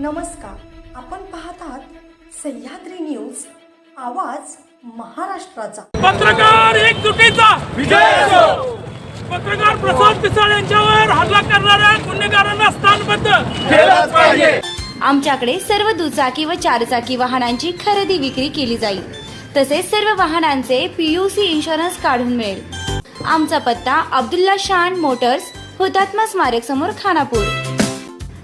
नमस्कार. आपण पाहत आहात सह्याद्री न्यूज आवाज महाराष्ट्राचा. पत्रकार एकजुटीचा विजय असो. पत्रकार प्रसाद पिसाळ यांच्यावर हल्ला करणाऱ्या गुन्हेगारांना स्थानबद्ध केलंच पाहिजे. आमच्याकडे सर्व दुचाकी व चारचाकी वाहनांची खरेदी विक्री केली जाईल. तसेच सर्व वाहनांचे पीयूसी इन्शुरन्स काढून मिळेल. आमचा पत्ता अब्दुल्ला शान मोटर्स हुतात्मा स्मारक समोर खानापूर.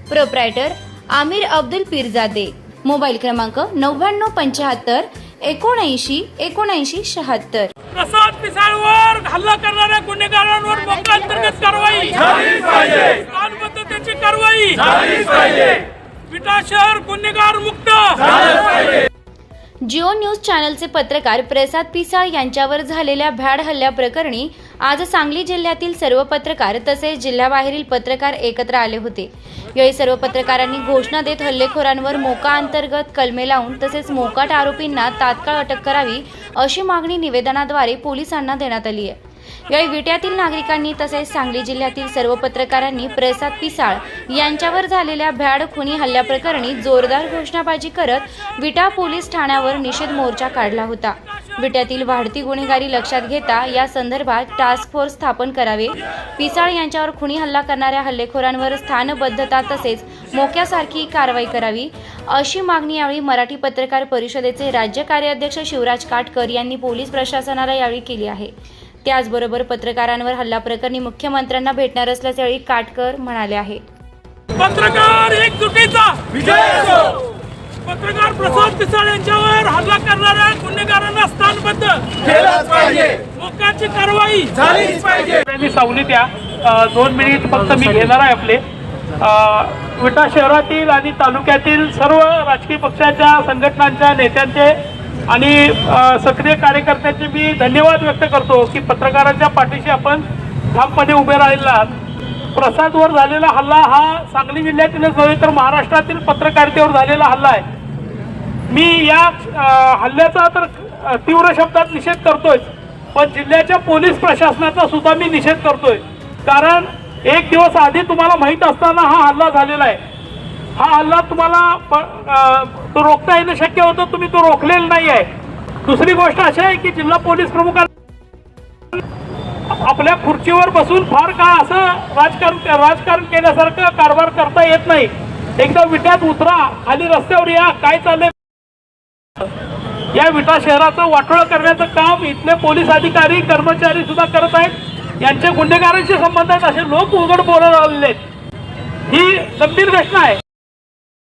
प्रोप्रायटर आमिर अब्दुल पीरजादे. मोबाईल क्रमांक नव्याण्णव पंच्याहत्तर एकोणऐंशी एकोणऐंशी शहात्तर. प्रसाद पिसाळवर हल्ला करणाऱ्या गुन्हेगारांवर अंतर्गत कारवाई. स्थानबद्धतेची कारवाई. विटा शहर गुन्हेगार मुक्त. जिओ न्यूज चॅनलचे पत्रकार प्रसाद पिसाळ यांच्यावर झालेल्या भ्याड हल्ल्याप्रकरणी आज सांगली जिल्ह्यातील सर्व पत्रकार तसेच जिल्ह्याबाहेरील पत्रकार एकत्र आले होते. यावेळी सर्व पत्रकारांनी घोषणा देत हल्लेखोरांवर मोका अंतर्गत कलमे लावून तसेच मोकाट आरोपींना तात्काळ अटक करावी अशी मागणी निवेदनाद्वारे पोलिसांना देण्यात आली आहे. यावेळी विट्यातील नागरिकांनी तसेच सांगली जिल्ह्यातील सर्व पत्रकारांनी प्रसाद पिसाळ यांच्यावर झालेल्या भ्याड खुनी हल्ल्याप्रकरणी जोरदार घोषणाबाजी करत विटा पोलीस ठाण्यावर निषेध मोर्चा काढला होता. विट्यातील वाढती गुन्हेगारी लक्षात घेता या संदर्भात टास्क फोर्स स्थापन करावे. पिसाळ यांच्यावर खुनी हल्ला करणाऱ्या हल्लेखोरांवर स्थानबद्धता तसेच मोक्यासारखी कारवाई करावी अशी मागणी यावेळी मराठी पत्रकार परिषदेचे राज्य कार्याध्यक्ष शिवराज काटकर यांनी पोलीस प्रशासनाला यावेळी केली आहे. त्याचबरोबर पत्रकारांवर हल्ला प्रकरणी मुख्यमंत्र्यांना भेटणार असल्याचे यावेळी काटकर म्हणाले आहे. पत्रकार विजय असो. पत्रकार प्रसाद पिसाळ यांच्यावर हल्ला करणाऱ्या गुन्हेगारांना स्थानबद्ध केलंच पाहिजे. मोक्याची कारवाई झालीच पाहिजे. मी सावलीत या अ, दोन मिनिट फक्त मी घेणार आहे आपले. विटा शहरातील आणि तालुक्यातील सर्व राजकीय पक्षाच्या संघटनांच्या नेत्यांचे आणि सक्रिय कार्यकर्त्यांचे मी धन्यवाद व्यक्त करतो की पत्रकारांच्या पाठीशी आपण ठामपणे उभे राहिला आहात. प्रसादवर झालेला हल्ला हा सांगली जिल्ह्यातीलच नव्हे तर महाराष्ट्रातील पत्रकारितेवर झालेला हल्ला आहे. मी या हल्ल्याचा तर तीव्र शब्दात निषेध करतोय पण जिल्ह्याच्या पोलीस प्रशासनाचा सुद्धा मी निषेध करतोय. कारण एक दिवस आधी तुम्हाला माहीत असताना हा हल्ला झालेला आहे. हा हल्ला तुम्हाला प- तो रोखता येणं शक्य होतं तुम्ही तो रोखलेला नाही आहे दुसरी गोष्ट अशी आहे की जिल्हा पोलीस प्रमुखांना आपल्या खुर्चीवर बसून फार काळ असं राजकारण राजकारण केल्यासारखं कारभार करता येत नाही. एकदा विट्यात उतरा खाली रस्त्यावर या काय चाललंय? या विटा शहराचं वाटोळं करण्याचं काम इथले पोलीस अधिकारी कर्मचारी सुद्धा करत आहेत. यांचे गुन्हेगारांशी संबंध आहेत असे लोक उघड बोलत आलेले आहेत. ही गंभीर घटना आहे.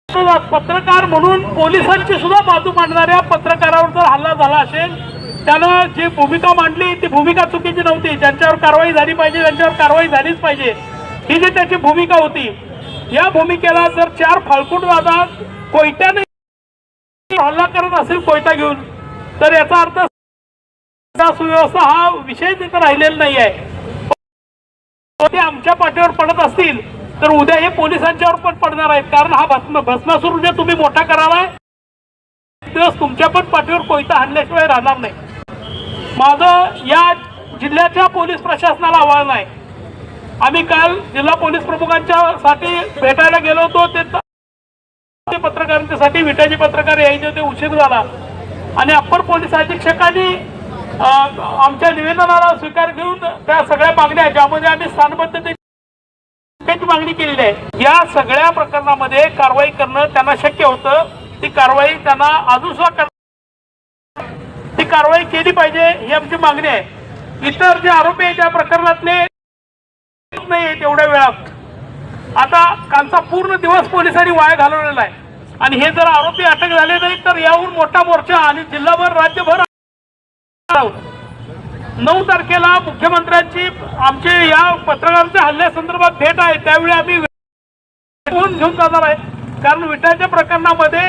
पत्रकार म्हणून पोलिसांची सुद्धा बाजू मांडणाऱ्या पत्रकारावर जर हल्ला झाला असेल त्यानं जी भूमिका मांडली ती भूमिका चुकीची नव्हती. ज्यांच्यावर कारवाई झाली पाहिजे त्यांच्यावर कारवाई झालीच पाहिजे. ही जी त्याची भूमिका होती या भूमिकेला जर चार फाळकूट वादात कोयत्याने हल्ला करत असेल कोयता घेऊन तर याचा अर्थ सुव्यवस्था हा विषय तिथं राहिलेला नाही आहे ते आमच्या पाठीवर पडत असतील तर उद्या हे पोलिसांच्यावर पण पडणार आहेत. कारण हा भस्म भस्मासूर जे तुम्ही मोठा करालाय दिवस तुमच्या पण पाठीवर कोयता हाणल्याशिवाय राहणार नाही. माझं या जिल्ह्याच्या पोलीस प्रशासनाला आव्हान आहे. आम्ही काल जिल्हा पोलीस प्रमुखांच्या साठी भेटायला गेलो होतो. ते पत्रकारांच्यासाठी विट्याचे पत्रकार यायचे होते उशीर झाला. आणि अप्पर पोलीस अधीक्षकांनी आमच्या निवेदनाला स्वीकार घेऊन त्या सगळ्या मागण्या ज्यामध्ये आम्ही स्थानबद्धतेची मागणी केलेली आहे. या सगळ्या प्रकरणामध्ये कारवाई करणं त्यांना शक्य होतं. ती कारवाई त्यांना अजून सुद्धा कर ती कारवाई केली पाहिजे ही आमची मागणी आहे. इतर जे आरोपी आहे त्या प्रकरणातले नाही तेवढ्या वेळात. आता कालचा पूर्ण दिवस पोलिसांनी वाया घालवलेला आहे. आणि हे जर आरोपी अटक झाले नाही तर याहून मोठा मोर्चा आणि जिल्हाभर राज्यभर नऊ तारखेला मुख्यमंत्र्यांची आमचे या पत्रकारांच्या हल्ल्यासंदर्भात भेट आहे. त्यावेळी आम्ही घेऊन जाणार आहे. कारण विटाच्या प्रकरणामध्ये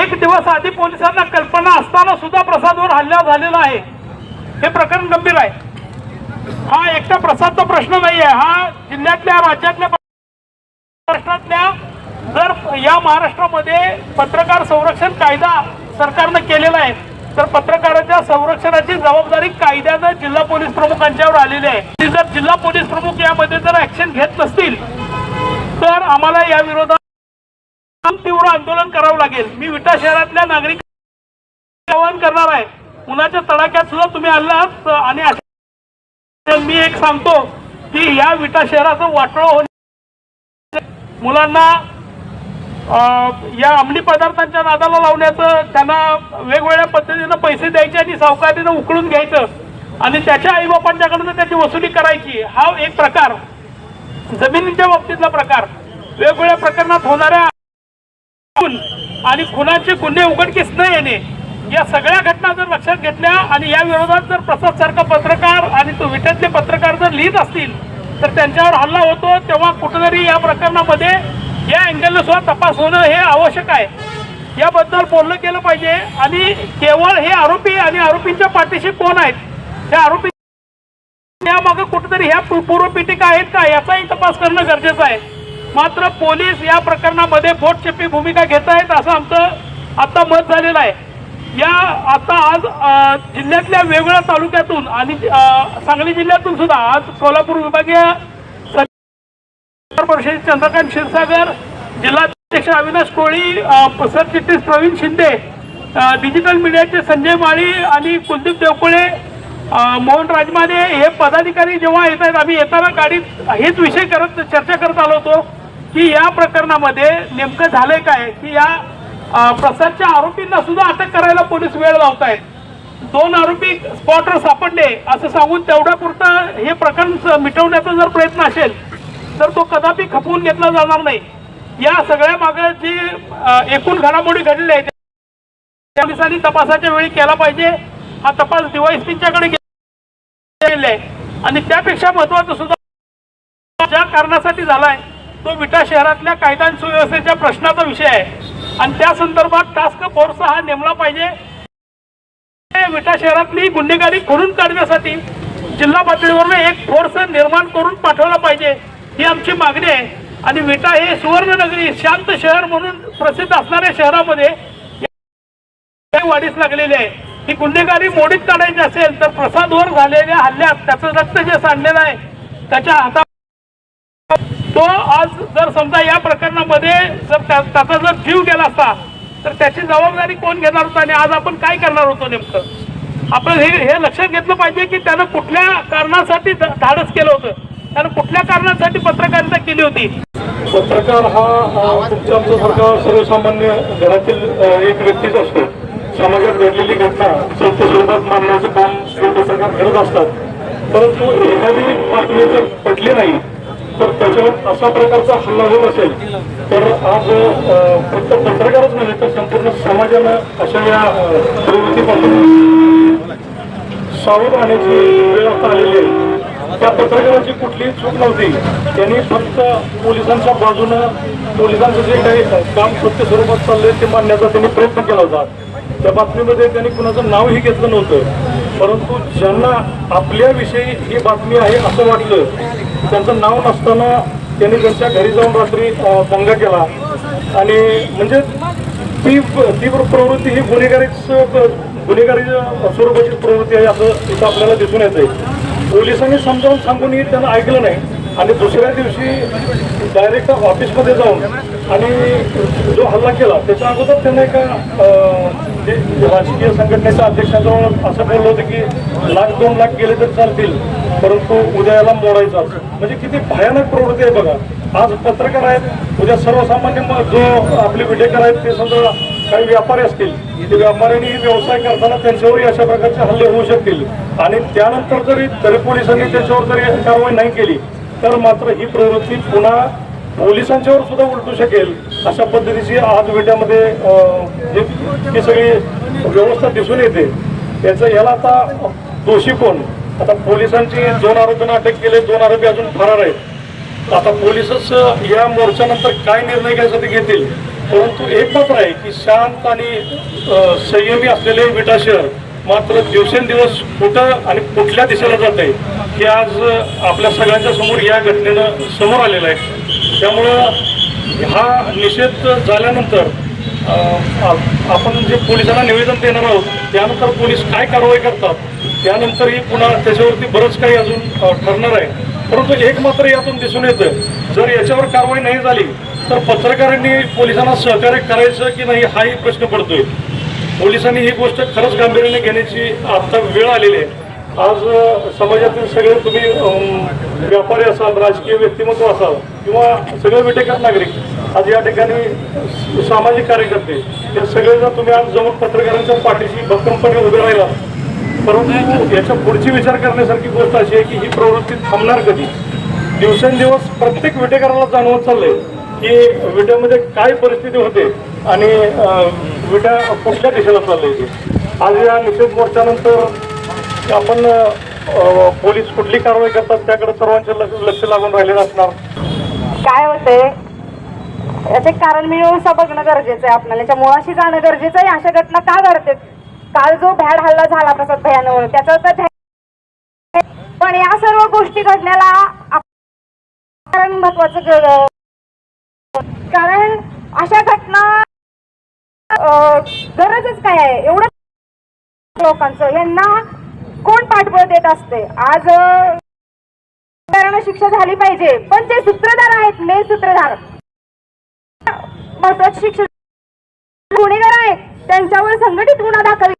एक दिवस आधी पोलिसांना कल्पना असताना सुद्धा प्रसादवर हल्ला झालेला आहे. हे प्रकरण गंभीर आहे. हा एकटा प्रसादचा प्रश्न नाही आहे. हा जिल्ह्यातल्या राज्यातल्या महाराष्ट्रातल्या जर या महाराष्ट्रामध्ये पत्रकार संरक्षण कायदा सरकारनं केलेला आहे तर पत्रकाराच्या संरक्षणाची जबाबदारी कायद्यानं जिल्हा पोलीस प्रमुखांच्यावर आलेली आहे. जर जिल्हा पोलीस प्रमुख यामध्ये जर ऍक्शन घेत नसतील तर आम्हाला या विरोधात तीव्र आंदोलन करावं लागेल. मी विटा शहरातल्या नागरिक आवाहन करणार आहे. उन्हाच्या तडाख्यात सुद्धा तुम्ही आलात आणि मी एक सांगतो की या विटा शहराचं वाटोळ होण्या मुलांना या अंमली पदार्थांच्या नादाला लावण्याचं त्यांना वेगवेगळ्या पद्धतीनं पैसे द्यायचे आणि सावकारीनं उकळून घ्यायचं. आणि त्याच्या आईबापांच्याकडनं त्याची वसुली करायची. हा एक प्रकार. जमिनीच्या बाबतीतला प्रकार. वेगवेगळ्या प्रकरणात होणाऱ्या खून आणि खुनाचे गुन्हे उघडकीस न येणे या सगळ्या घटना जर लक्षात घेतल्या आणि या विरोधात जर प्रसाद सारखा पत्रकार आणि तो विट्यातले पत्रकार जर लिहित असतील तर त्यांच्यावर हल्ला होतो तेव्हा कुठेतरी या प्रकरणामध्ये या अँगलनं सुद्धा तपास होणं हे आवश्यक आहे. याबद्दल बोललं केलं पाहिजे आणि केवळ हे आरोपी आणि आरोपींच्या पाठीशी कोण आहेत? त्या आरोपी त्यामागे कुठेतरी ह्या पूर्वपीठिका आहेत का? याचाही तपास करणं गरजेचं आहे. मात्र पोलीस या प्रकरणामध्ये बोटचेपी भूमिका घेत आहेत असं आमचं आता मत झालेलं आहे. या आता आज जिल्ह्यातल्या वेगवेगळ्या तालुक्यातून आणि सांगली जिल्ह्यातून सुद्धा आज कोल्हापूर विभागीय परिषद चंद्रकांत क्षीरसागर जिल्हाध्यक्ष अविनाश कोळी सरचिटणीस प्रवीण शिंदे डिजिटल मीडियाचे संजय माळी आणि कुलदीप देवकुळे मोहन राजमाने हे पदाधिकारी जेव्हा येत आहेत आम्ही येताना गाडीत हेच विषय करत चर्चा करत आलो होतो की या प्रकरणामध्ये नेमकं झालंय काय? की या प्रसादच्या आरोपींना सुद्धा अटक करायला पोलीस वेळ लावत आहेत दोन आरोपी स्पॉटवर सापडले असं सांगून तेवढ्यापुरतं हे प्रकरण मिटवण्याचा जर प्रयत्न असेल तर तो कदापि खपवून घेतला जाणार नाही. या सगळ्या मागे जी एकूण घडामोडी घडलेल्या आहेत त्या पोलिसांनी तपासाच्या वेळी केला पाहिजे. हा तपास डीवायसपीच्याकडे गेलेला आहे. आणि त्यापेक्षा महत्वाचं सुद्धा ज्या कारणासाठी झालाय तो विटा शहरातल्या कायदा आणि सुव्यवस्थेच्या प्रश्नाचा विषय आहे. आणि त्या संदर्भात टास्क फोर्स हा नेमला पाहिजे. विटा शहरातली गुन्हेगारी खोडून काढण्यासाठी जिल्हा पातळीवरून एक फोर्स निर्माण करून पाठवला पाहिजे. ही आमची मागणी आहे. आणि विटा हे सुवर्णनगरी शांत शहर म्हणून प्रसिद्ध असणाऱ्या शहरामध्ये वाढीस लागलेली आहे. ही गुन्हेगारी मोडीत काढायची असेल तर प्रसादवर झालेल्या हल्ल्यात त्याचं रक्त जे सांडलेलं आहे त्याच्या हाता तो आज जर समजा या प्रकरणामध्ये जर त्या- त्याचा जर जीव गेला असता तर त्याची जबाबदारी कोण घेणार होता? आणि आज आपण काय करणार होतो नेमकं? आपण हे हे लक्षात घेतलं पाहिजे की त्यानं कुठल्या कारणासाठी धाडस केलं होतं. कारण कुठल्या कारणासाठी पत्रकारिता केली होती? पत्रकार हा अ, तुमच्या आमच्यासारखा सर्वसामान्य घरातील एक व्यक्तीच असतो. समाजात घडलेली घटना सत्य स्वरूपात मांडण्याचं काम हे पत्रकार करत असतात. परंतु एखादी बातमी जर पडली नाही तर त्याच्यावर अशा प्रकारचा हल्ला होत असेल तर आज फक्त पत्रकारच नव्हे तर संपूर्ण समाजानं अशा या प्रवृत्तीपासून सावध राहण्याची वेळ आता आलेली आहे. त्या पत्रकाराची कुठलीही चूक नव्हती. त्यांनी फक्त पोलिसांच्या बाजूनं पोलिसांचं जे काही काम सत्य स्वरूपात चाललंय ते मांडण्याचा त्यांनी प्रयत्न केला होता. त्या बातमीमध्ये त्यांनी कुणाचं नावही घेतलं नव्हतं. परंतु ज्यांना आपल्याविषयी ही बातमी आहे असं वाटलं त्यांचं नाव नसताना त्यांनी त्यांच्या घरी जाऊन रात्री दंगा केला. आणि म्हणजे ती तीव्र प्रवृत्ती ही गुन्हेगारीच गुन्हेगारी स्वरूपाची प्रवृत्ती आहे असं इथं आपल्याला दिसून येत आहे पोलिसांनी समजावून सांगूनही त्यांना ऐकलं नाही. आणि दुसऱ्या दिवशी डायरेक्ट ऑफिसमध्ये जाऊन आणि जो हल्ला केला त्याच्या अगोदर त्यांना एका जे राजकीय संघटनेच्या अध्यक्षाजवळ असं बोललं होतं की लाख दोन लाख गेले तर चालतील परंतु उद्या याला मोडायचा म्हणजे किती भयानक प्रवृत्ती आहे बघा. आज पत्रकार आहेत उद्या सर्वसामान्य जो आपले विटेकर आहेत ते समजा काही व्यापारी असतील ते व्यापाऱ्यांनी व्यवसाय करताना त्यांच्यावरही अशा प्रकारचे हल्ले होऊ शकतील. आणि त्यानंतर जरी तरी पोलिसांनी त्याच्यावर जरी कारवाई नाही केली तर मात्र ही प्रवृत्ती पुन्हा पोलिसांच्यावर सुद्धा उलटू शकेल अशा पद्धतीची आज विट्यामध्ये ही सगळी व्यवस्था दिसून येते त्याचं याला आता दोषी कोण? आता पोलिसांची दोन आरोपींना अटक केले दोन आरोपी अजून फरार आहेत. आता पोलिसच या मोर्चानंतर काय निर्णय घ्यायसाठी घेतील? परंतु एक मात्र आहे की शांत आणि संयमी असलेले विटा शहर मात्र दिवसेंदिवस कुठं आणि कुठल्या दिशेला जात आहे हे आज आपल्या सगळ्यांच्या समोर या घटनेनं समोर आलेलं आहे. त्यामुळं हा निषेध झाल्यानंतर आपण जे पोलिसांना निवेदन देणार आहोत त्यानंतर पोलीस काय कारवाई करतात त्यानंतरही पुन्हा त्याच्यावरती बरंच काही अजून ठरणार आहे. परंतु एक मात्र यातून दिसून येतं जर याच्यावर कारवाई नाही झाली तर पत्रकारांनी पोलिसांना सहकार्य करायचं की नाही हाही प्रश्न पडतोय. पोलिसांनी ही गोष्ट खरंच गांभीर्याने घेण्याची आता वेळ आलेली आहे. आज समाजातील सगळे तुम्ही व्यापारी असाल राजकीय व्यक्तिमत्व असाल किंवा सगळे विटेकर नागरिक आज या ठिकाणी सामाजिक कार्यकर्ते हे सगळेजण तुम्ही आज जवळ पत्रकारांच्या पाठीशी भक्कमपणे उभे राहिला परंतु याच्या पुढची विचार करण्यासारखी गोष्ट अशी आहे की ही प्रवृत्ती थांबणार कधी? दिवसेंदिवस प्रत्येक विटेकराला जाणवत चाललंय. की विट्यामध्ये काय परिस्थिती होते आणि अं, कुठल्या दिशेला चाललंय ते आज या निषेध मोर्चानंतर आपण पोलीस कुठली कारवाई करतात त्याकडे सर्वांचे लक्ष लागून राहिलेलं असणार. काय होते याचे कारण मिळून बघणं गरजेचं आहे आपल्याला. याच्या मुळाशी जाणं गरजेचं आहे. अशा घटना का घडते काल जो भॅड हल्ला झाला प्रसाद भयानवर त्याचा तर पण या सर्व गोष्टी घडण्याला कारण महत्वाचं कारण अशा घटना गरजच काय आहे? एवढं लोकांचं. यांना कोण पाठबळ देत असते? आज कारण शिक्षा झाली पाहिजे. पण जे सूत्रधार आहेत मेन सूत्रधार. महत्वाची शिक्षा गुन्हेगार आहेत. त्यांच्यावर संघटित गुन्हा दाखल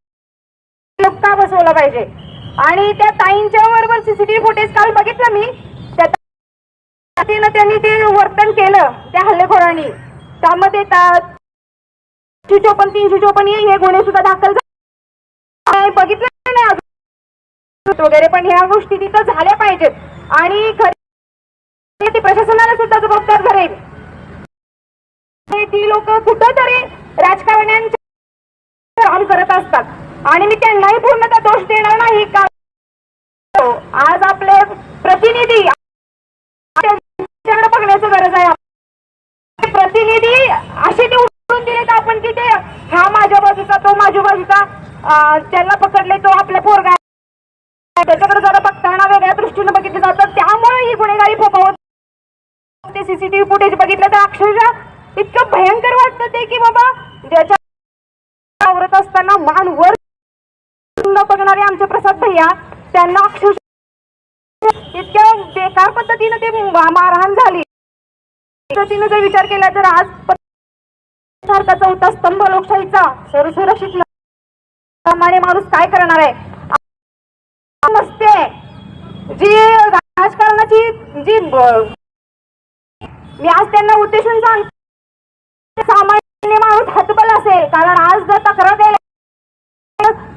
बसवला पाहिजे? आणि त्या ताईंच्या बरोबर सीसीटीव्ही फुटेज काल बघितलं मी. त्यांनी ते वर्तन केलं त्या हल्लेखोरांनी त्यामध्ये तीनशे चोपन्न तीनशे चोपन्न हे गुन्हे सुद्धा दाखल झाले बघितलं नाही अजून. वगैरे पण ह्या गोष्टी तिथं झाल्या पाहिजेत. आणि खरी प्रशासनाला सुद्धा जबाबदार धरेल. ती लोक कुठंतरी राजकारण्यांचे काम करत असतात. आणि मी त्यांनाही पूर्णतः दोष देणार नाही का आज आपले प्रतिनिधी त्यांच्याकडे बघण्याची गरज आहे आपले प्रतिनिधी असे ते उठून दिले तर आपण की ते हा माझ्या बाजूचा तो माझ्या बाजूचा अं, ज्याला पकडले तो आपला पोरगा त्याच्याकडे जरा बघताना वेगळ्या दृष्टीने बघितलं जातं. त्यामुळे ही गुन्हेगारी फोफावत ते सीसीटीव्ही फुटेज बघितलं तर अक्षरशः इतकं भयंकर वाटतं ते की बाबा ज्याच्या आवरत असताना मान वर बघणारे आमचे प्रसाद भैया त्यांना अक्षरशः इतक्या बेकार पद्धतीनं ते मारहाण झाली. पद्धतीनं जर विचार केला तर आज सारखा चौथा स्तंभ लोकशाहीचा सर्वसुरक्षित प्रमाणे माणूस काय करणार आहे? नसते. जी राजकारणाची जी मी आज त्यांना उद्देशून सांगते सामान्य माणूस हतबल असेल. कारण आज जर तक्रार द्यायला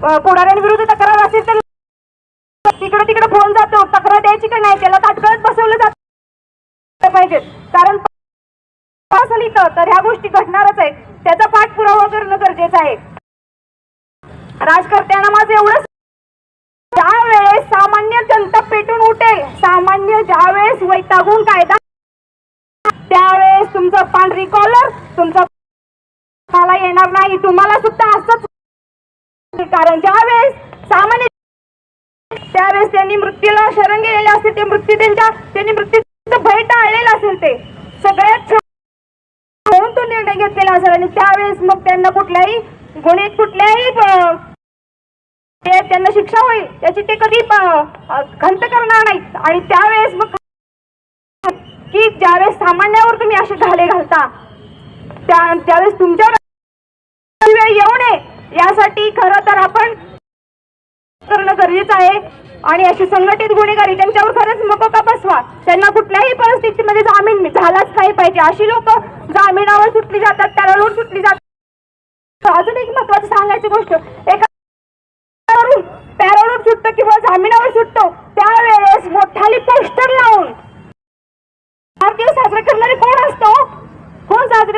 अ, पुढाऱ्यांविरुद्ध तक्रार असेल तर तिकडे तिकडे फोन जातो. तक्रार द्यायची का नाही? त्याला ताटकळत बसवलं जात पाहिजे. कारण असं इथं तर ह्या गोष्टी घडणारच आहेत. त्याचा पाठपुरावा करणं गरजेचं आहे. राजकर्त्यांना माझं एवढंच ज्या वेळेस सामान्य जनता पेटून उठेल सामान्य ज्या वेळेस वैतागून कायदा त्यावेळेस तुमचं पांढरी कॉलर तुमचा मला येणार नाही तुम्हाला सुद्धा असंच कारण ज्या वेळेस सामान्य त्यावेळेस त्यांनी मृत्यूला शरण गेलेले असेल ते मृत्यू त्यांच्या त्यांनी मृत्यू भय टाळलेला असेल ते. सगळ्यात म्हणून तो निर्णय घेतलेला असेल आणि त्यावेळेस मग त्यांना कुठल्याही गुन्हे कुठल्याही ते त्यांना शिक्षा होईल त्याची ते कधी खंत करणार नाहीत. आणि त्यावेळेस मग की ज्यावेळेस सामान्यावर तुम्ही असे घाले घालता त्या त्यावेळेस तुमच्यावर वेळ येऊ नये. यासाठी खरं तर आपण करणं गरजेचं आहे. आणि अशी संघटित गुन्हेगारी त्यांच्यावर खरंच मकोका बसवा? त्यांना कुठल्याही परिस्थितीमध्ये जामीन झालाच नाही पाहिजे. अशी लोक जामिनावर सुटली जातात पॅरालोट सुटली जातात अजून एक महत्वाचं सांगायची गोष्ट एका सुटतो किंवा जामिनावर सुटतो. त्यावेळेस मोठाली पोस्टर लावून. वाढदिवस साजरा करणारे कोण असतो? कोण साजरे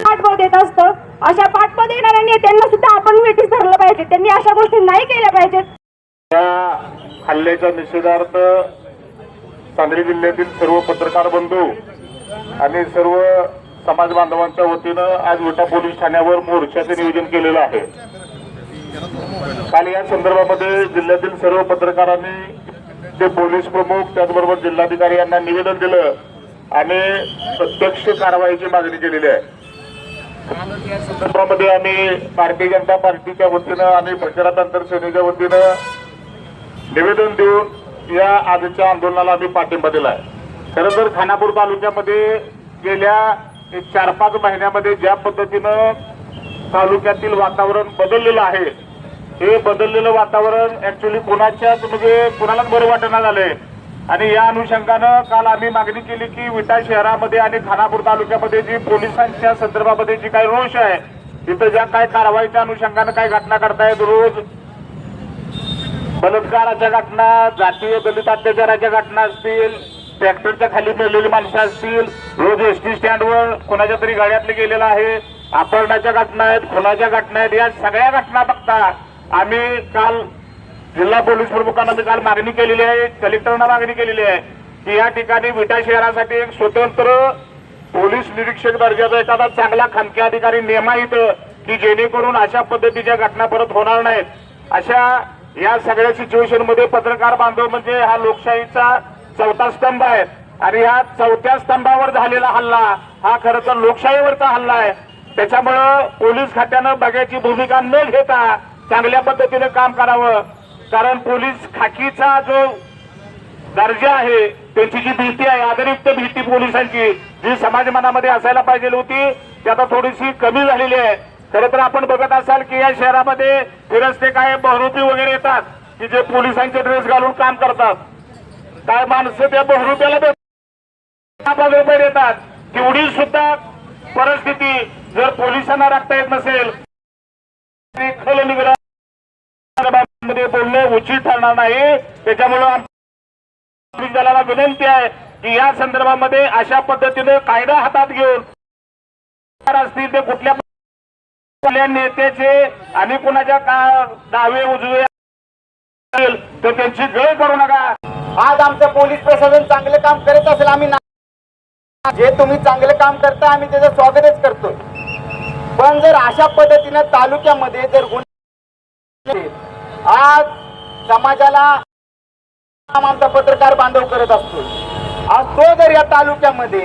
पाठबळ देत असतं. अशा पाठबळ देणाऱ्या नेत्यांना सुद्धा आपण वेटीस धरलं पाहिजे. त्यांनी अशा गोष्टी नाही केल्या पाहिजेत. या हल्ल्याच्या निषेधार्थ सांगली जिल्ह्यातील सर्व पत्रकार बंधू आणि सर्व समाज बांधवांच्या वतीनं आज विटा पोलीस ठाण्यावर मोर्चाचे नियोजन केलेलं आहे. काल या संदर्भामध्ये जिल्ह्यातील सर्व पत्रकारांनी ते पोलीस प्रमुख त्याचबरोबर जिल्हाधिकारी यांना निवेदन दिलं आणि प्रत्यक्ष कारवाईची मागणी केलेली आहे. या संदर्भामध्ये आम्ही भारतीय जनता पार्टीच्या वतीनं आणि प्रचारातंत्र सेनेच्या वतीनं निवेदन देऊन या आजच्या आंदोलनाला आम्ही पाठिंबा दिला आहे खरं तर खानापूर तालुक्यामध्ये गेल्या चार पाच महिन्यामध्ये ज्या पद्धतीनं तालुक्यातील वातावरण बदललेलं आहे. हे बदललेलं वातावरण ऍक्च्युली कुणाच्याच म्हणजे कुणालाच बरं वाटणं झालंय. आणि या अनुषंगानं काल आम्ही मागणी केली की विटा शहरामध्ये आणि खानापूर तालुक्यामध्ये जी पोलिसांच्या संदर्भामध्ये जी काही रोष आहे तिथं ज्या काय कारवाईच्या अनुषंगानं काय घटना करतायत रोज बलात्काराच्या घटना जातीय दलित अत्याचाराच्या घटना असतील ट्रॅक्टरच्या खाली पडलेली माणसं असतील रोज एस टी स्टँडवर कोणाच्या तरी गाड्यातले गेलेलं आहे. अपहरणाच्या घटना आहेत खुनाच्या घटना आहेत या सगळ्या घटना बघता आम्ही काल जिल्हा पोलीस प्रमुखांना मी काल मागणी केलेली आहे कलेक्टरना मागणी केलेली आहे की या ठिकाणी विटा शहरासाठी एक स्वतंत्र पोलीस निरीक्षक दर्जाचा एखादा चांगला खानकी अधिकारी नेमायित की जेणेकरून अशा पद्धतीच्या घटना परत होणार नाहीत. अशा या सगळ्या सिच्युएशनमध्ये पत्रकार बांधव म्हणजे हा लोकशाहीचा चौथा स्तंभ आहे. आणि ह्या चौथ्या स्तंभावर झालेला हल्ला हा खरं तर लोकशाहीवरचा हल्ला आहे. त्याच्यामुळं पोलीस खात्यानं बघायची भूमिका न घेता चांगल्या पद्धतीने काम करावं. कारण पोलीस खाकीचा जो दर्जा आहे त्यांची जी भीती आहे आदरयुक्त भीती पोलिसांची जी समाज मनामध्ये असायला पाहिजे होती ती आता थोडीशी कमी झालेली आहे. खरं तर आपण बघत असाल की या शहरामध्ये फिरस्ते काय बहुरूपी वगैरे येतात की जे पोलिसांचे ड्रेस घालून काम करतात. काय माणसं त्या बहुरूप्याला हजार रुपये देतात. तेवढी सुद्धा परिस्थिती जर पोलिसांना राखता येत नसेल खल निग्रहमध्ये बोलणं उचित ठरणार नाही. त्याच्यामुळे दलाला विनंती आहे की या संदर्भामध्ये अशा पद्धतीने कायदा हातात घेऊन असतील ते कुठल्या कुठल्या नेत्याचे आणि कुणाच्या का डावे उजवे तर त्यांची गळ करू नका. आज आमचं पोलीस प्रशासन चांगलं काम करत असेल आम्ही जे तुम्ही चांगलं काम करता आम्ही त्याचं स्वागतच करतो पण जर अशा पद्धतीनं तालुक्यामध्ये जर गुन्हे आज समाजाला आमचा पत्रकार बांधव करत असतो आज तो जर या तालुक्यामध्ये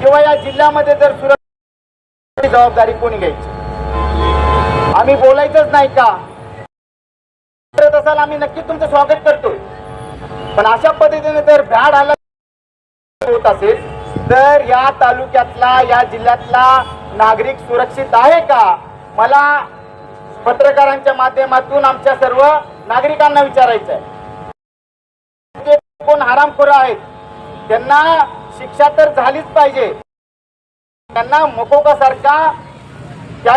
किंवा या जिल्ह्यामध्ये जर सुरक्षित जबाबदारी कोणी घ्यायची? आम्ही बोलायचंच नाही का? करत असाल आम्ही नक्की तुमचं स्वागत करतोय. पण अशा पद्धतीने जर भ्याड आला होत असेल तर या तालुक्यातला या जिल्ह्यातला नागरिक सुरक्षित आहे का? मला पत्रकारांच्या माध्यमातून आमच्या सर्व नागरिकांना विचारायचं आहे जे कोण हरामखोर आहेत त्यांना शिक्षा तर झालीच पाहिजे. त्यांना मकोकासारखा त्या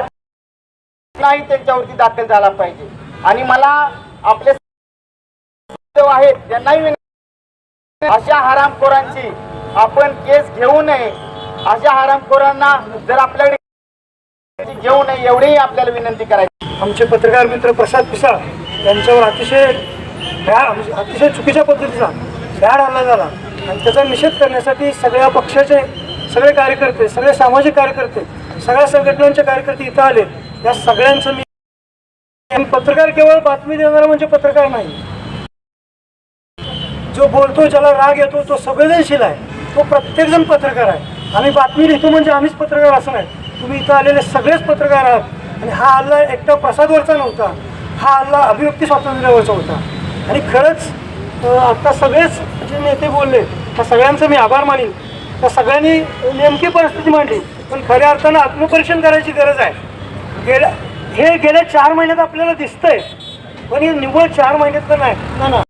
नाही त्यांच्यावरती दाखल झाला पाहिजे. आणि मला आपले आहेत त्यांनाही अशा हरामखोरांची आपण केस घेऊ नये. अशा हरामखोरांना जर आपल्याकडे घेऊ नये एवढीही आपल्याला विनंती करायची. आमचे पत्रकार मित्र प्रसाद पिसाळ यांच्यावर अतिशय म्हणजे अतिशय चुकीच्या पद्धतीचा भ्याड हल्ला झाला. आणि त्याचा निषेध करण्यासाठी सगळ्या पक्षाचे सगळे कार्यकर्ते सगळे सामाजिक कार्यकर्ते सगळ्या संघटनांचे कार्यकर्ते इथं आले. या सगळ्यांचं मी पत्रकार केवळ बातमी देणारा म्हणजे पत्रकार नाही. जो बोलतो ज्याला राग येतो तो संवेदनशील आहे. तो प्रत्येकजण पत्रकार आहे. आम्ही बातमी लिहितो म्हणजे आम्हीच पत्रकार असं नाही. तुम्ही इथं आलेले सगळेच पत्रकार आहात. आणि हा हल्ला एकटा प्रसादवरचा नव्हता. हा हल्ला अभिव्यक्ती स्वातंत्र्यावरचा होता. आणि खरंच आत्ता आता सगळेच जे नेते बोलले त्या सगळ्यांचं मी आभार मानीन. त्या सगळ्यांनी नेमकी परिस्थिती मांडली. पण खऱ्या अर्थानं आत्मपरीक्षण करायची गरज आहे. गेल्या हे गेल्या चार महिन्यात आपल्याला दिसतंय. पण हे निव्वळ चार महिन्यात तर नाही. ना ना.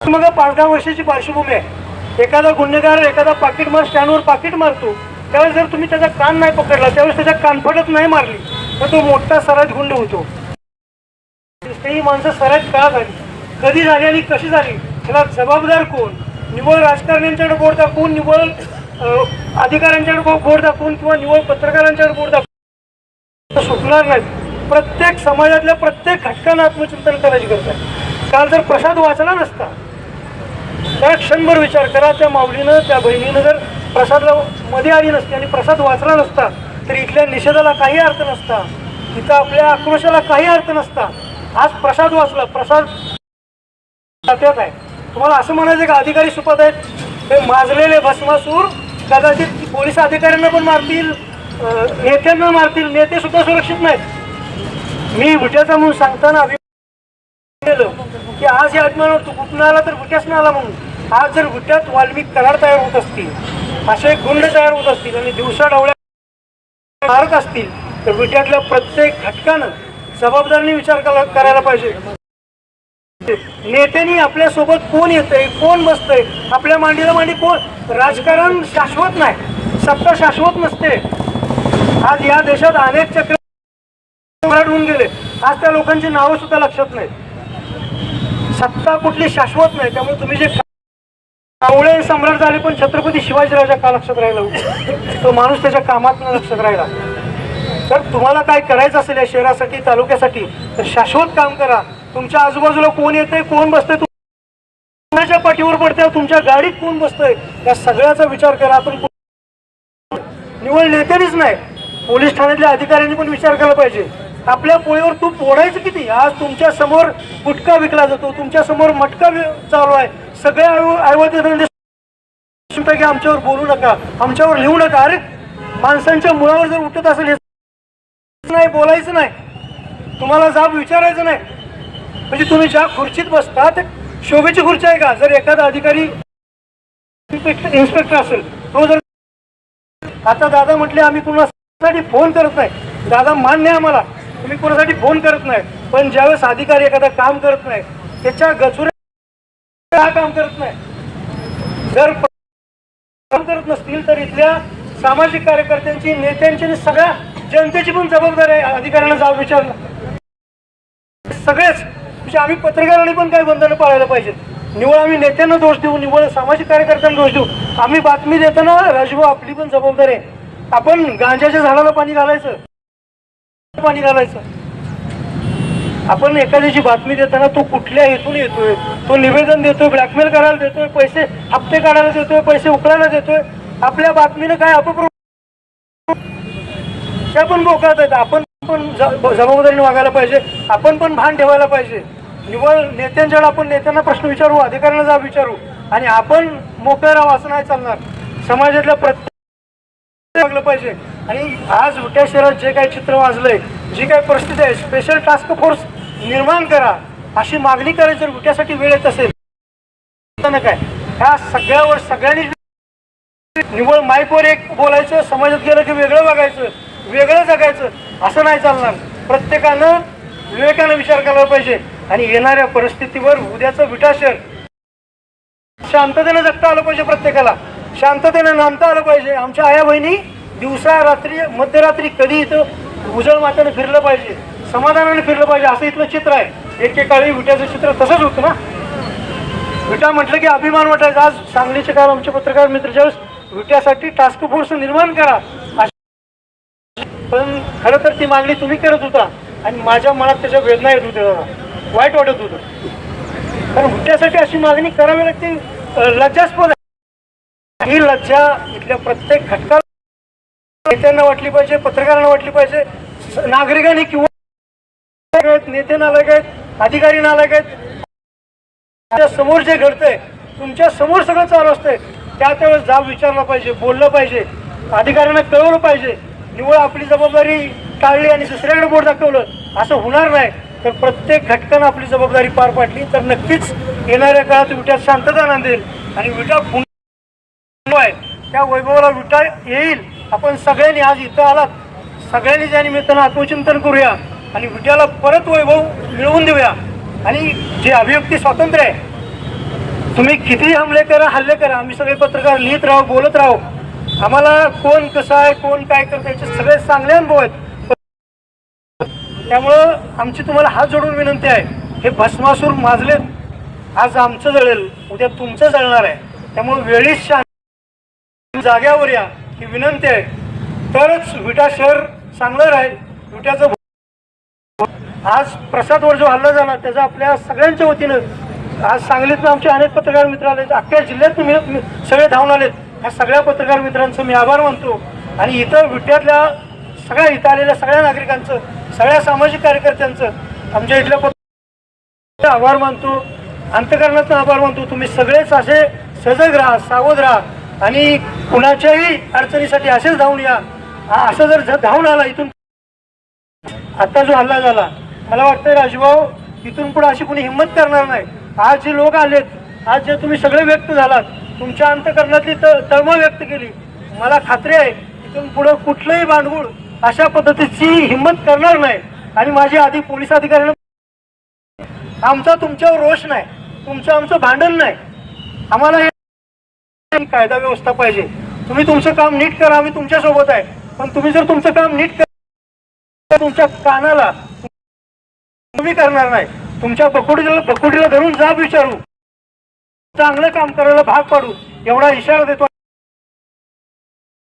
मग पाच दहा वर्षाची पार्श्वभूमी आहे. एखादा गुन्हेगार एखादा पाकिट मार स्टँडवर पाकिट मारतो. त्यावेळेस जर तुम्ही त्याचा कान नाही पकडला त्यावेळेस त्याच्या कानफडत नाही मारली तर तो मोठा सराज गुंड होतो. ही माणसं सराज का झाली? कधी झाली आणि कशी झाली? त्याला जबाबदार कोण? निव्वळ राजकारण्यांच्याकडे बोर्ड दाखवून निव्वळ अधिकाऱ्यांच्याकडे बोर्ड दाखवून किंवा निव्वळ पत्रकारांच्याकडे बोर्ड दाखवून सुटणार नाही प्रत्येक समाजातल्या प्रत्येक घटकांना आत्मचिंतन करायची गरज आहे. काल जर प्रसाद वाचला नसता त्या क्षणभर विचार करा त्या माऊलीनं त्या बहिणीनं जर प्रसादला मध्ये आली नसती आणि प्रसाद वाचला नसता तर इथल्या निषेधाला काही अर्थ नसता इथं आपल्या आक्रोशाला काही अर्थ नसता. आज प्रसाद वाचला प्रसाद जात्यात आहे. तुम्हाला असं म्हणायचं का अधिकारी सुपात आहेत? हे माजलेले भस्मासूर कदाचित पोलीस अधिकाऱ्यांना पण मारतील नेत्यांना मारतील नेते सुद्धा सुरक्षित नाहीत. मी विट्याचा म्हणून सांगताना अभि- केलं. की आज या अभिमानावर तू कुठून आला तर विट्यासनं आला म्हणून. आज जर विट्यात वाल्मिक करार तयार होत असतील असे गुंड तयार होत असतील आणि दिवसा डवळ्या मारत असतील तर विट्यातल्या प्रत्येक घटकानं जबाबदारीने विचार करायला पाहिजे. नेत्यांनी आपल्यासोबत कोण येतंय कोण बसतंय आपल्या मांडीला मांडी कोण? राजकारण शाश्वत नाही सत्ता शाश्वत नसते. आज या देशात अनेक चक्र होऊन गेले. आज त्या लोकांची नावं सुद्धा लक्षात नाहीत. सत्ता कुठली शाश्वत नाही त्यामुळे तुम्ही जे कावळे सम्राट झाले पण छत्रपती शिवाजीराजा का लक्षात राहिला? तो माणूस त्याच्या कामात लक्षात राहिला. तर तुम्हाला काय करायचं असेल या शहरासाठी तालुक्यासाठी तर शाश्वत काम करा. तुमच्या आजूबाजूला कोण येतंय कोण बसतंय कोणाच्या पाठीवर पडतंय तुमच्या गाडीत कोण बसतंय या सगळ्याचा विचार करा. आपण निवड नेत्यानेच नाही. पोलीस ठाण्यातल्या अधिकाऱ्यांनी पण विचार केला पाहिजे. आपल्या पोळीवर तूप ओढायचं किती? आज तुमच्यासमोर गुटखा विकला जातो. तुमच्यासमोर मटका चालू आहे. सगळे ऐवत आमच्यावर बोलू नका आमच्यावर लिहू नका. अरे माणसांच्या मुळावर जर उठत असेल हे नाही बोलायचं नाही. तुम्हाला जाब विचारायचं नाही. म्हणजे तुम्ही ज्या खुर्चीत बसतात शोभेची खुर्ची आहे का? जर एखादा अधिकारी इन्स्पेक्टर असेल तो जर आता दादा म्हटले आम्ही कुणासाठी फोन करत नाही. दादा मान्य आम्हाला. तुम्ही कोणासाठी फोन करत नाही पण ज्यावेळेस अधिकारी एखादा काम करत नाही त्याच्या गचुऱ्या का काम करत नाही. जर काम करत नसतील तर इथल्या सामाजिक कार्यकर्त्यांची नेत्यांची आणि सगळ्या जनतेची पण जबाबदारी आहे. अधिकाऱ्यांना जाऊ विचारणं सगळेच. म्हणजे आम्ही पत्रकारांनी पण काही बंधनं पाळायला पाहिजेत. निवळ आम्ही नेत्यांना दोष देऊ निवळ सामाजिक कार्यकर्त्यांना दोष देऊ. आम्ही बातमी देताना राजभाऊ आपली पण जबाबदारी आहे. आपण गांजाच्या झाडाला पाणी घालायचं. पाणी घालायचं. आपण एखाद्याची बातमी देताना तो कुठल्या हेतून येतोय? तो निवेदन देतोय ब्लॅकमेल करायला देतोय पैसे हप्ते काढायला देतोय पैसे उकळायला देतोय. आपल्या बातमीनं काय अपप्रव त्या पण मोकळत आहेत. आपण पण जबाबदारीने वागायला पाहिजे. आपण पण भान ठेवायला पाहिजे. निवड नेत्यांच्याकडे आपण नेत्यांना प्रश्न विचारू अधिकाऱ्यांना जा विचारू. आणि आपण मोकळं राहू असं नाही चालणार. समाजातल्या प्रत्येक लागलं पाहिजे. आणि आज उठ्या शहरात जे काही चित्र वाजलंय जी काही परिस्थिती आहे स्पेशल टास्क फोर्स निर्माण करा. अशी मागणी करायची जर उठ्यासाठी वेळ येत असेल. काय? ह्या सगळ्यावर सगळ्यांनी निवड माईकवर एक बोलायचं समाजात गेलं की वेगळं बघायचं वेगळं जगायचं असं नाही चालणार. प्रत्येकानं विवेकानं विचार करायला पाहिजे. आणि येणाऱ्या परिस्थितीवर उद्याचं विटाशर शांततेनं जगता आलं पाहिजे प्रत्येकाला. शांततेनं नामता आलं पाहिजे. आमच्या आया बहिणी दिवसा रात्री मध्यरात्री कधी इथं उजळ मात्याने फिरलं पाहिजे समाधानाने फिरलं पाहिजे असं इथलं चित्र आहे. एकेकाळी विट्याचं चित्र तसंच होतं ना? विटा म्हटलं की अभिमान वाटायचा. आज सांगलीचे काल आमचे पत्रकार मित्र ज्यावेळेस विट्यासाठी टास्क फोर्स निर्माण करा पण खरं तर ती मागणी तुम्ही करत होता आणि माझ्या मनात त्याच्या वेदना येत होत्या. जरा वाईट वाटत होतं. कारण विट्यासाठी अशी मागणी करावी लागते लज्जास्पद आहे. ही लज्जा इथल्या प्रत्येक घटकाला नेत्यांना वाटली पाहिजे पत्रकारांना वाटली पाहिजे नागरिकांनी किंवा नेते नालायक आहेत अधिकारी नालायक आहेत. समोर जे घडतंय तुमच्यासमोर सगळं चालू असतंय. त्या त्यावेळेस जाब विचारला पाहिजे बोललं पाहिजे अधिकाऱ्यांना कळवलं पाहिजे. निव्वळ आपली जबाबदारी टाळली आणि दुसऱ्याकडे बोट दाखवलं असं होणार नाही. तर प्रत्येक घटकानं आपली जबाबदारी पार पाडली. तर नक्कीच येणाऱ्या काळात विटात शांतता आणेल आणि विटा पुन्हा आहे त्या वैभवाला लुटा येईल. आपण सगळ्यांनी आज इथं आलात. सगळ्यांनी त्या निमित्तानं आत्मचिंतन करूया आणि विट्याला परत वैभव मिळवून देऊया. आणि जे अभिव्यक्ती स्वातंत्र्य आहे तुम्ही किती हमले करा हल्ले करा आम्ही सगळे पत्रकार लिहित राहू बोलत राहू. आम्हाला कोण कसं आहे कोण काय करतं याचे सगळे चांगले अनुभव आहेत. त्यामुळं आमची तुम्हाला हात जोडून विनंती आहे हे भस्मासूर माजलेत. आज आमचं जळेल उद्या तुमचं जळणार आहे. त्यामुळे वेळीच शांत जाग्यावर या ही विनंती आहे. तरच विटा शहर चांगलं राहील. विट्याचं आज प्रसादवर जो हल्ला झाला त्याचा आपल्या सगळ्यांच्या वतीनं आज सांगलीतनं आमचे अनेक पत्रकार मित्र आले अख्ख्या जिल्ह्यात मी सगळे धावून आलेत. ह्या सगळ्या पत्रकार मित्रांचं मी आभार मानतो. आणि इथं विट्यातल्या सगळ्या इथं आलेल्या सगळ्या नागरिकांचं सगळ्या सामाजिक कार्यकर्त्यांचं आमच्या इथल्या पत्र आभार मानतो. अंतकरणाचा आभार मानतो. तुम्ही सगळेच असे सजग राहा सावध राहा. आणि कुणाच्याही अडचणीसाठी असेच धावून या. असं जर धावून आला इथून आता जो हल्ला झाला मला वाटतं राजूभाऊ इथून पुढे अशी कुणी हिंमत करणार नाही. आज जे लोक आलेत आज जे तुम्ही सगळे व्यक्त झालात तुमच्या अंतकरणातली त तळमळ व्यक्त केली मला खात्री आहे इथून पुढं कुठलंही बांडगुळ अशा पद्धतीची हिंमत करणार नाही. आणि माझी आधी पोलीस अधिकाऱ्यांना आमचा तुमच्यावर रोष नाही तुमचं आमचं भांडण नाही. आम्हाला हे कायदा व्यवस्था पाहिजे. तुम्ही तुमचं काम नीट करा आम्ही तुमच्यासोबत आहे. पण तुम्ही जर तुमचं काम नीट करा तुमच्या कानाला तुम्ही करणार नाही. तुमच्या बकुडीला बकुडीला धरून जाब विचारू. चांगलं काम करायला भाग पाडू. एवढा इशारा देतो